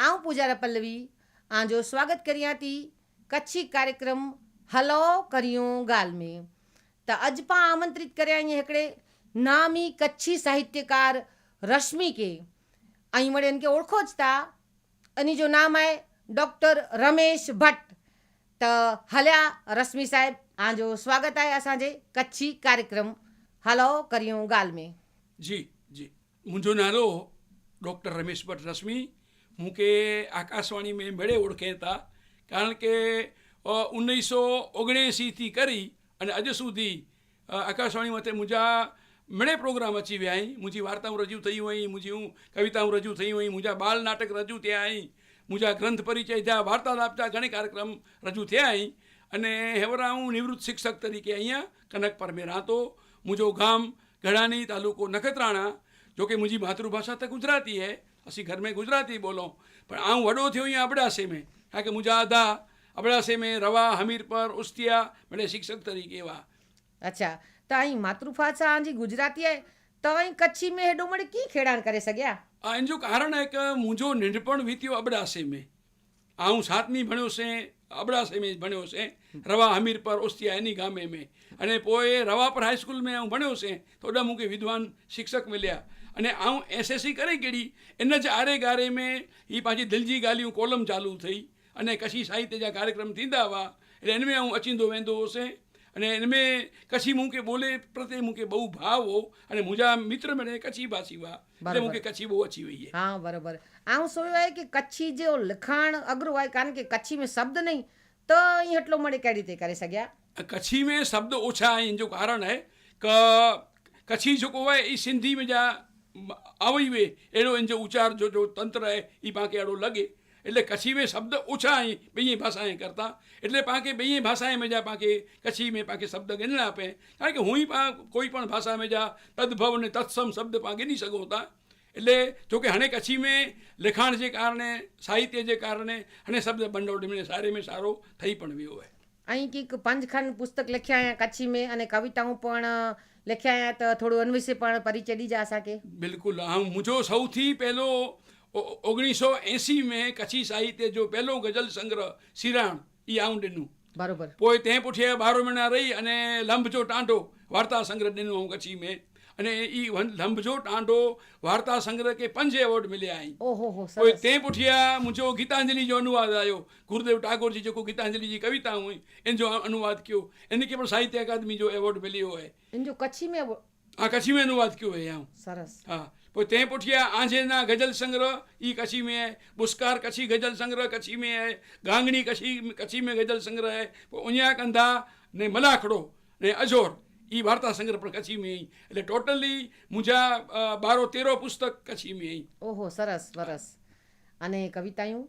આ હું પૂજારા પલ્લવી આજો સ્વાગત કર્યા હતી કચ્છી કાર્યક્રમ હલો કર્યું ગાલમે. તો અજપા આમંત્રિત કર્યા અહીંયા હેકડે, નામી કચ્છી સાહિત્યકાર રશ્મિ કે. અહીં મળે એને કે ઓળખો જ તા. એની જો નામ આય ડૉક્ટર રમેશ ભટ્ટ. તો હલ્યા રશ્મિ સાહેબ આજો સ્વાગત આય અસાંજે કચ્છી કાર્યક્રમ હલો કર્યું ગાલ મેં જી. જી મુંहिंजो नालो डॉक्टर रमेश भट्ट रश्मि મૂકે આકાશવાણી મેં મેળે ઓળખેતા, કારણ કે ઓગણીસો ઓગણએંસીથી કરી અને આજે સુધી આકાશવાણી માટે મુજા મેળે પ્રોગ્રામ અચી અચીવ્યા અહીં મુજી વાર્તાઓ રજૂ થઈ હોય મુજી હું કવિતાઓ રજૂ થઈ હોય મુજા બાલ નાટક રજૂ થયા અહીં મુજા ગ્રંથ પરિચય થયા વાર્તાલાપતા ઘણી કાર્યક્રમ રજૂ થયા અહીં અને હેવરા હું નિવૃત્ત શિક્ષક તરીકે અહીંયા કનક પરમે રાતો, મુજો ગામ ગઢાની તાલુકો નખત્રાણા, જોકે મુજી માતૃભાષા તો ગુજરાતી હે ਅਸੀਂ ਘਰ ਮੇ ਗੁਜਰਾਤੀ બોલો પણ આમ વડો થયો અહીંયા અબડાસે મેં કારણ કે મુજાદા અબડાસે મેં રવા હમીરપર ઉસ્તિયા મને શિક્ષક તરીકે એવા અચ્છા તો અહીં માતૃભાષા આજી ગુજરાતી હે તો અહીં કચ્છી મેં હેડો મળે કી ખેડાણ કરી શક્યા આ એનું કારણ હે કે મુજો નિંડપણ વીત્યો અબડાસે મેં આ હું સાતમી ભણ્યો છે અબડાસે મેં ભણ્યો છે રવા હમીરપર ઉસ્તિયા એની ગામે મેં અને પોએ રવા પર હાઈસ્કૂલ મેં હું ભણ્યો છે તો ડમ વિદ્વાન શિક્ષક મળ્યા અને आऊं एसएससी करे कहिड़ी इन जे आड़े ॻारे में हीअ पंहिंजी दिलि जी ॻाल्हियूं कॉलम चालू थी अने कशी साहित्य जा कार्यक्रम थींदा हुआ એટલે એનમે હું અચીંદો વેંદો હોશે અને એનમે કચ્છી મૂકે બોલે પ્રત્યે મૂકે બહુ ભાવ હો અને મુજા મિત્ર મને કચ્છી ભાષી વા. એટલે મૂકે કચ્છી બહુ અચી હોઈ હે. હા બરાબર. આમ સોય કે કચ્છી જે લખાણ અઘરું હોય કારણ કે કચ્છી મે શબ્દ નહીં તો અહીં એટલો મળે કઈ રીતે કરી શક્યા કચ્છી મે શબ્દ ઓછા હે જો કારણ હે કે કચ્છી જો હોય એ સિંધી મે આવૈવે એનો એને ઉચ્ચાર જો જો તંત્ર એ પાંકે એડો લગે. એટલે કચ્છી में શબ્દ ઓછા અહીં બે ભાષાએ કરતા. એટલે પાંકે બે ભાષાએ જા પાંકે કચ્છી મેં પાંકે શબ્દ ગણના આપે. કારણ કે હું પા કોઈ પણ ભાષામાં જા તદભવ ને તત્સમ શબ્દ પાંકે નહીં સઘો હતા. એટલે જોકે હાણે કચ્છી મેં લખાણ જે કારણે, સાહિત્ય જે કારણે અને શબ્દ બંડોળ મેં સારે મેં સારો થઈ પણ વિયો હોય. અહીં કંઈક પંચખાન પુસ્તક લખ્યા કચ્છી મેં અને કવિતાઓ પણ લખ્યા તો થોડું અન્વિષે પણ પરિચય દી જા સાકે બિલકુલ. હા મુજો સૌથી પહેલો ઓગણીસો એસી મેં કચ્છી સાહિત્ય જો પહેલો ગઝલ સંગ્રહ સિરાણ ઈ આઉન્ડનું બરોબર. પોઈ તે પૂઠિયા બારો મહિના રહી અને લંબચો ટાંટો વાર્તા સંગ્રહ દેનું હું કચ્છી મેં में अने ई वन- लंब जो टांडो वार्ता संग्रह खे पंज एवॉर्ड मिलिया आहिनि ઓહો હો पोइ સરસ तंहिं पुठियां मुंहिंजो गीतांजलि जो अनुवाद आयो गुरुदेव टागोर जी जेको गीतांजलि जी कविताऊं हुई इन जो अनुवाद कयो इन खे पण साहित्य अकादमी जो एवॉर्ड मिलियो आहे इन जो कच्छी में वो- हा कच्छी में अनुवाद कयो आहे आऊं સરસ हा पोइ तंहिं पुठियां आंजेना गज़ल संग्रह ई कच्छी में आहे बुस्कार कच्छी गज़ल संग्रह कच्छी में आहे गांगणी कच्छी कच्छी में गज़ल संग्रह आहे पोइ उञा कंधा ने मलाखड़ो ने अजोर એ વાર્તા સંગ્રહ પણ કચ્છી મેં એટલે ટોટલી મુજા બારો તેરો પુસ્તક કચ્છી મેં ઓહો સરસ સરસ. અને કવિતાયું?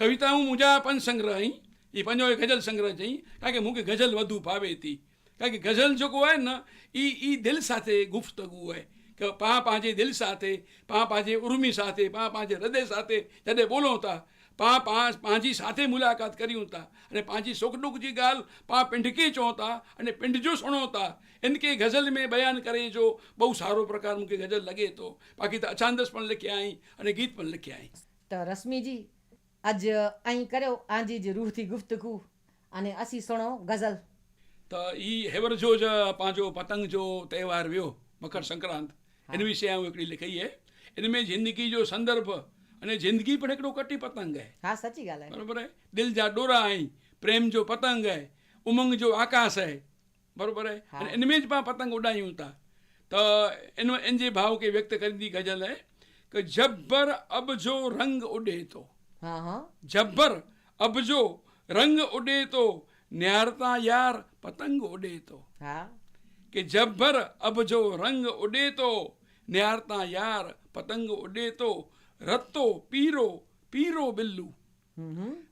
કવિતા હું મુજા પંચ સંગ્રહ અહીં એ પંજો એ ગઝલ સંગ્રહ છે અહીં કારણ કે મૂકે ગઝલ વધુ ભાવે હતી કારણ કે ગઝલ જો હોય ને એ એ દિલ સાથે ગુફ્તગુ હોય. કે પા પાંજે દિલ સાથે પા પાંજે ઉર્મી સાથે પા પાંજે હૃદય સાથે જ્યારે બોલો હતા પા પાંચ પાંજી સાથે મુલાકાત करियूं था अने पंहिंजी सोकडुक जी ॻाल्हि पाण पिंडकी चऊं था अने पिंड जो सुणूं था इन खे गज़ल में बयानु करे जो बहु सारो प्रकार मूंखे गज़ल लॻे थो बाक़ी त अछांदस पण लिखिया आहीं अने गीत पण लिखिया आहीं त रश्मि जी अॼु ऐं करियो आंजी जी रूह थी गुफ़्तगू अने असीं सुणो गज़ल त हीउ हेवर जो ज पंहिंजो पतंग जो त्योहारु वियो मकर संक्रांत इन विषय आऊं हिकिड़ी लिखी आहे इन में ज़िंदगी जो संदर्भ अने ज़िंदगी पण हिकिड़ो कटी पतंग आहे હા સાચી ॻाल्हि आहे बराबरि आहे दिलि जा डोरा आहिनि प्रेम जो पतंग आहे उमंग जो आकाश आहे बराबरि आहे हा। अने इन में ज पाण पतंग उॾायूं था त इन इन जे भाव खे व्यक्त कंदी गज़ल आहे कि जब्बर अब जो रंग उॾे थो હા હા जब्बर अब जो रंग उॾे थो निहारता यार पतंग उॾे थो હા कि जब्बर अब जो रंग उॾे थो निहारता यार पतंग उॾे थो રત્તો પીરો પીરો બિલ્લુ.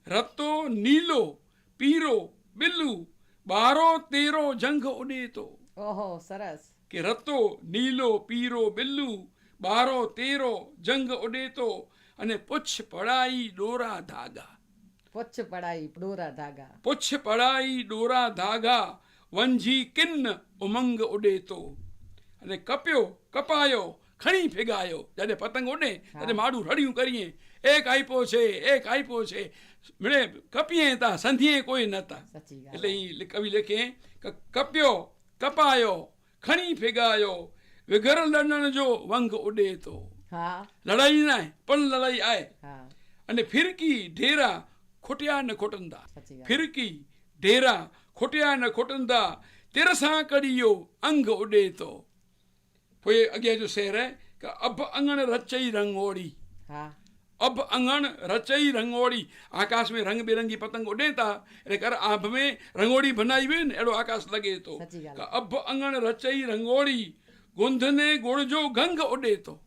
રત્તો નીલો પીરો બિલ્લુ. બારો તેરો જંઘ ઉડેતો. ઓહો સરસ. કે રત્તો નીલો પીરો બિલ્લુ. બારો તેરો જંઘ ઉડેતો. અને પુચ્છ પડાઈ ડોરા ધાગા. પુચ્છ પડાઈ ડોરા ધાગા. પુચ્છ પડાઈ ડોરા ધાગા. વંજી કિન્ન ઉમંગ ઉડેતો. અને કપ્યો કપાયો ખણી ભેગાયો. જ્યારે પતંગ ઉડે ત્યારે માડું રડિયું કરીએ. એક આપ્યો છે એક આપ્યો છે. મળે કપીએ તા સંધીએ કોઈ નતા. એટલે એ કવિ લખે કે કપ્યો કપાયો ખણી ભેગાયો. વગર લડણ જો વંગ ઉડે તો. લડાઈ ના પણ લડાઈ આય. અને ફિરકી ઢેરા ખોટ્યા ને ખોટંદા. ફિરકી ઢેરા ખોટ્યા ને ખોટંદા. તેરસા કડીયો અંગ ઉડે તો. पोइ अॻियां जो शेर आहे अब अंगण रचई रंगोड़ी हा अब अंगण रचई रंगोड़ी आकाश में रंग बिरंगी पतंग उॾे था इन करे आभ में रंगोड़ी बनाई हुई न अहिड़ो आकाश लॻे थो अब अंगण रचई रंगोड़ी गुंधने गुड़ जो गंग उॾे थो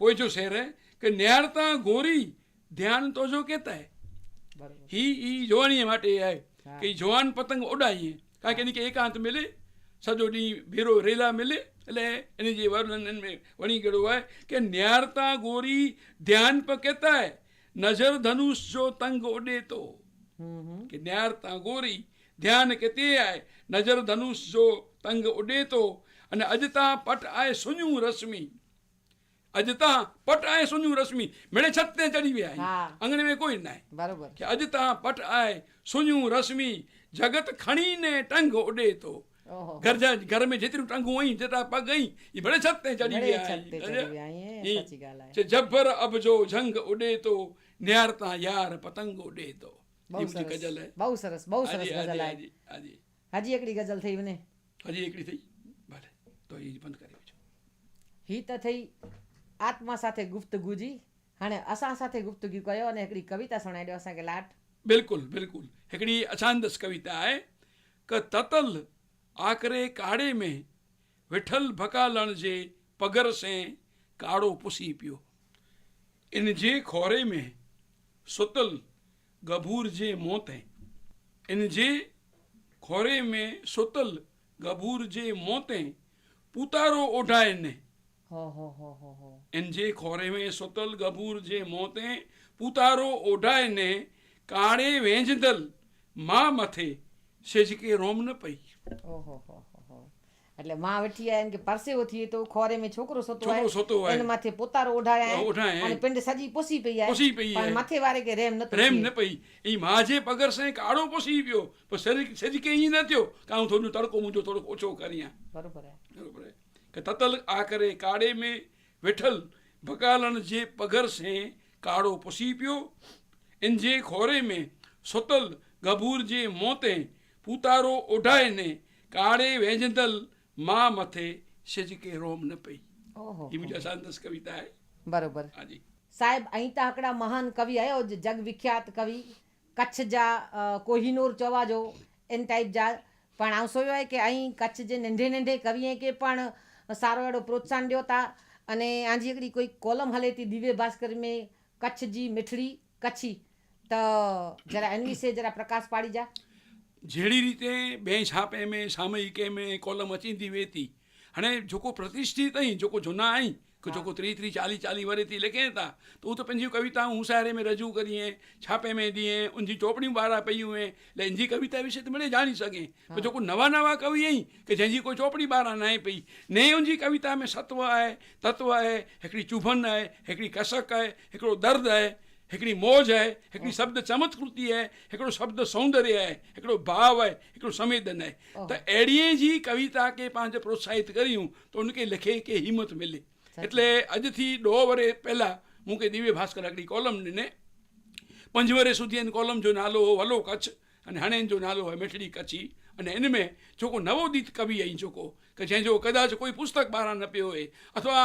पोइ जो शेर की निहारता गोरी ध्यानु तुंहिंजो केत आहे ही ही जवानीअ माटे आहे की जवान पतंग उॾाई का की एकांत मिले सॼो ॾींहुं भेरो रेला मिले એટલે એની જે વર્ણન વણી ગયું હોય કે ન્યારતા ગોરી ધ્યાન પર કહેતાય નજર ધનુષ જો તંગ ઓડે તો. કે ન્યારતા ગોરી ધ્યાન કે તે આય નજર ધનુષ જો તંગ ઉડે તો. અને અજતા પટ આય સુન્યું રશ્મિ. અજતા પટ આય સુન્યું રશ્મિ. મેળે છત ને ચડી વ્યા આંગણે મેં કોઈ નાય. બરાબર. કે અજતા પટ આય સુન્યું રશ્મિ. જગત ખણીને ટંગ ઉડે તો. घर जा घर में जेतिरियूं टांगूं हुयूं जेतिरा पग हुई ही भले छत ते चढ़ी विया जबर अब जो झंग उॾे तो निहार तां यार पतंग उॾे तो गजल है બહુ સરસ. બહુ સરસ ગઝલ આજી આજી હજી એકડી ગઝલ થઈ મને. હજી એકડી થઈ? ભલે તો એ બંધ કરી દેજો હિત થઈ આત્મા સાથે ગુફ્તગુજી હાણે અસાં સાથે ગુફ્તગુ કયો અને એકડી કવિતા સણાઈ ॾियो અसांखे લાટ. बिल्कुलु बिल्कुलु हिकिड़ी अछांदस कविता आहे क ततल आकरे काड़े में विठल भकालण जे पगर से काड़ो पुसी पियो इन जे खोरे में सुतल गभूर जे मोते इन जे खोरे में सुतल गभूर जे मोते पूतारो ओढ़ाए ने हो हो हो हो हो इन जे खोरे में सुतल गभूर जे मोते पूतारो ओढ़ाए ने काणे वेंझदल मां मथे सिज के रोम न पई ઓહો હો હો એટલે માં વેઠિયા એમ કે પરસેવો થઈએ તો ખોરે મે છોકરો સતો હોય સતો હોય એના માથે પોતારો ઓઢાયા અને પિંડ સાજી પોસી પઈ આય. પોસી પઈ પણ માથે વારે કે રેમ ન રેમ ન પઈ. ઈ માજે પગર સે કાળો પોસી ગયો. પણ શરીર સજી કે ઈ ન થયો. કે હું થોડું તડકો મુજો થોડો ઓછો કરીયા. બરોબર બરોબર કે તતલ આ કરે કાળે મે વેઠલ ભકાલન જે પગર સે કાળો પોસી પ્યો એન જે ખોરે મે સતલ ગભૂર જે મોતે ઉતારો ઓઢાયને કાળે વેજંતલ મા મથે સેજ કે રોમ ન પઈ. એ બીજા શાંતસ કવિતા હે બરોબર. હાજી. સાહેબ અહીં તાકડા મહાન કવિ આવ્યો જગ વિખ્યાત કવિ. કચ્છ જા કોહિનૂર ચવાજો એન ટાઈપ જા. પણ આવશો હોય કે અહીં કચ્છ જે નંઢે નંઢે કવિએ કે પણ સારો એડો પ્રોત્સાહન ॾियो था અને આજી હિકड़ी કોઈ કોલમ हले थी દિવ્ય ભાસ્કર में કચ્છ જી મીઠડી કચ્છી. તો જરા એની વિશે જરા પ્રકાશ પાડી જા. जहिड़ी रीते ॿिए छापे में सामयिके में कॉलम अचींदी वेहे थी हाणे जेको प्रतिष्ठित आहीं जेको झुना आहीं कि जेको टीह टीह चालीह चालीह वरे थी लिखे था त हू त पंहिंजी कविताऊं हुसारे में रजू करिए छापे में ॾिए उनजी चोपड़ियूं ॿाहिरां पयूं आहिनि એટલે इनजी कविता विषय त मिड़े ॼाणी सघे पर जेको नवा नवा कवि आहीं की जंहिंजी कोई चोपड़ी ॿाहिरां न आहे पई ने उनजी कविता में सत्व आहे तत्व आहे हिकिड़ी चुभन आहे हिकिड़ी कसक आहे हिकिड़ो दर्द आहे हिकिड़ी मौज आहे हिकिड़ी शब्द चमत्कृति आहे हिकिड़ो शब्द सौंदर्य आहे हिकिड़ो भाव आहे हिकिड़ो संवेदन आहे त अहिड़ीअ जी कविता खे पंहिंजे प्रोत्साहित करियूं त उनखे लिखे खे हिमत मिले એટલે અજથી દો વરે પહેલાં હું કે દિવ્ય ભાસ્કર हिकिड़ी कॉलम ॾिने पंज वरे સુધી એની કોલમ जो नालो हो वलो कच्छ अने हाणे जो नालो आहे मिठड़ी कच्छी अने इन में जेको नवोदित कवि आई जेको કે जंहिंजो कदाच कोई पुस्तक ॿाहिरां न पियो हुए अथवा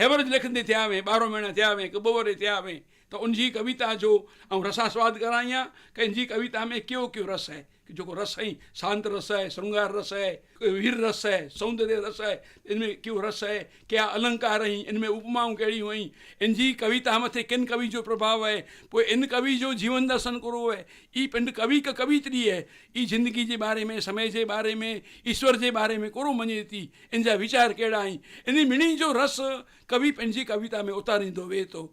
हेवरज लिखंदे थिया हुए ॿारहों महीना थिया हुए की ॿ वरे थिया हुए त उनजी कविता जो ऐं रसास्वाद करायां की इनजी कविता में कयो कयो रस आहे कि जेको रस आहे शांत रस आहे श्रृंगार रस आहे वीर रस आहे सौंदर्य रस आहे इनमें कयो रस आहे कया अलंकार आहिनि इनमें उपमाऊं कहिड़ियूं आहिनि इनजी कविता मथे किन कवि जो प्रभाव आहे पोइ इन कवि जो जीवन दर्शन करो आहे ई पिंड कवि का कवित्री आहे ई ज़िंदगी जे बारे में समय जे बारे में ईश्वर जे बारे में कोरो मञे थी इन जा वीचार कहिड़ा आहिनि इन मिणी जो रस कवि पंहिंजी कविता में उतारींदो वेहे थो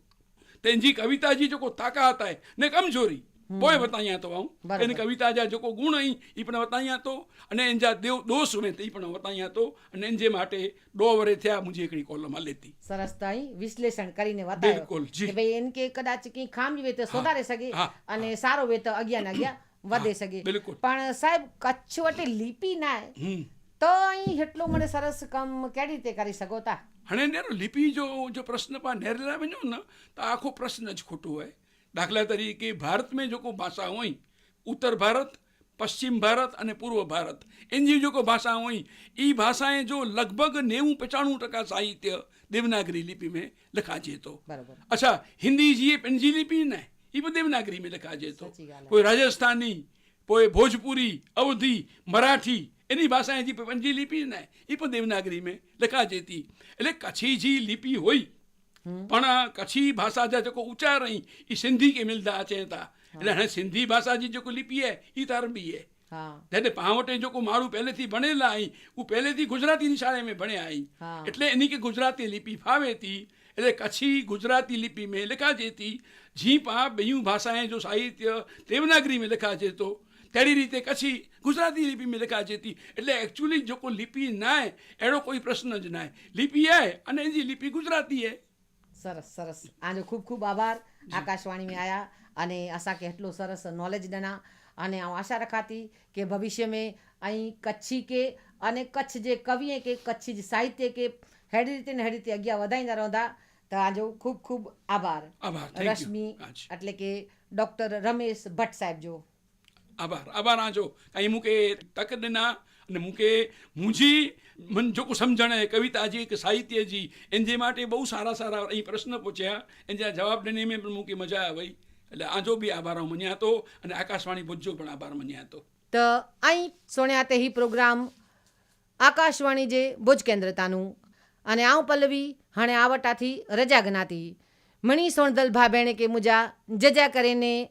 तंहिंजी कविता जी जेको ताक़त आहे न कमज़ोरी पोइ वतायां थो आऊं इन कविता जा जेको गुण आहिनि ई पिणु वतायां थो अने इन जा देव दोष हुन ते ई पिणु वतायां थो अने इन जे माटे ॾोह वरे थिया मुंहिंजी हिकिड़ी कॉलम हले थी सरस ताईं विश्लेषण કરીને વતાયો કે ભઈ इन खे કદાચ કી ખામી વે તો સુધારે સકે અને સારો વે તો અગિયા ના અગિયા વધે સકે પણ સાહેબ કચ્છ વટે લિપિ ના તો અહીં એટલો મને સરસ કામ કેવી રીતે કરી શકો તા હણે લિપિ જો જો પ્રશ્ન પા નેરેલા વञो न તો આખો પ્રશ્ન જ ખોટો હોય. દાખલા તરીકે ભારત મેં જોકો ભાષા હોય ઉત્તર ભારત પશ્ચિમ ભારત અને પૂર્વ ભારત એની જોકો ભાષા હોય એ ભાષાએ જો લગભગ નેવું પચાણું ટકા સાહિત્ય દેવનાગરી લિપિ મેં લખાજે તો. અચ્છા હિન્દી જીએ पंहिंजी લિપિ न એ પણ દેવનાગરી મેં લખાજે તો. કોઈ રાજસ્થાની કોઈ ભોજપુરી અવધી મરાઠી એની ભાષા હજી પંજી લિપિ ને એ પણ દેવનાગરીમાં લખા જતી એટલે કચ્છી જી લિપિ હોય પણ કચ્છી ભાષા જા જેકો ઉચ્ચાર રહી એ સિંધી के मिलदा अचे था એટલે हाणे सिंधी भाषा जी जेको लिपि है ई त अरबी है जॾहिं पाण वटि जेको माण्हू पहिरें भणियल आई हू पहिरें गुजराती निशाणे में भणिया आई એટલે એની કે ગુજરાતી લિપિ ફાવે હતી એટલે કચ્છી ગુજરાતી લિપિ में लिखाजे थी जीअं पा ॿियूं भाषाएं जो साहित्य देवनागरी में लिखाजे थो તેડી રીતે કચ્છી ગુજરાતી લિપિ મેં લખા જતી એટલે એકચ્યુઅલી જો કોઈ લિપિ નાય એનો કોઈ પ્રશ્ન જ નાય. લિપિ એ અને એની લિપિ ગુજરાતી એ. સરસ સરસ. આનો ખૂબ ખૂબ આભાર. આકાશવાણી મેં આયા અને આશા કે એટલો સરસ નોલેજ દના. અને આશા રખાતી કે ભવિષ્ય મેં અહીં કચ્છી કે અને કચ્છ જે કવિએ કે કચ્છી જે સાહિત્ય કે હેડી રીતે ને હેડી રીતે અગિયાર વધારીને રહંદા તો આજો ખૂબ ખૂબ આભાર. રશ્મિ એટલે કે ડૉક્ટર રમેશ ભટ્ટ સાહેબ જો. આભાર. આભાર, આજો. કાંઈ મૂકે તકદના અને મૂકે મુંજી મન જોકું સમજણે. કવિતાજી કે સાહિત્યજી એને જે માટે બહુ સારા સારા અહીં પ્રશ્ન પૂછ્યા. એને જ્યાં જવાબ લઈને એમ પણ મૂકી મજા આવી. એટલે આજો બી આભાર મન્યા હતો અને આકાશવાણી ભુજો પણ આભાર મન્યા હતો. તો અહીં સોણ્યા તેહી પ્રોગ્રામ, આકાશવાણી જે ભુજ કેન્દ્રતાનું. અને આવ પલ્લવી, હાણે આવટાથી રજા ગનાતી મણી સોણદલ ભાભેણે કે મુજા જજા કરીને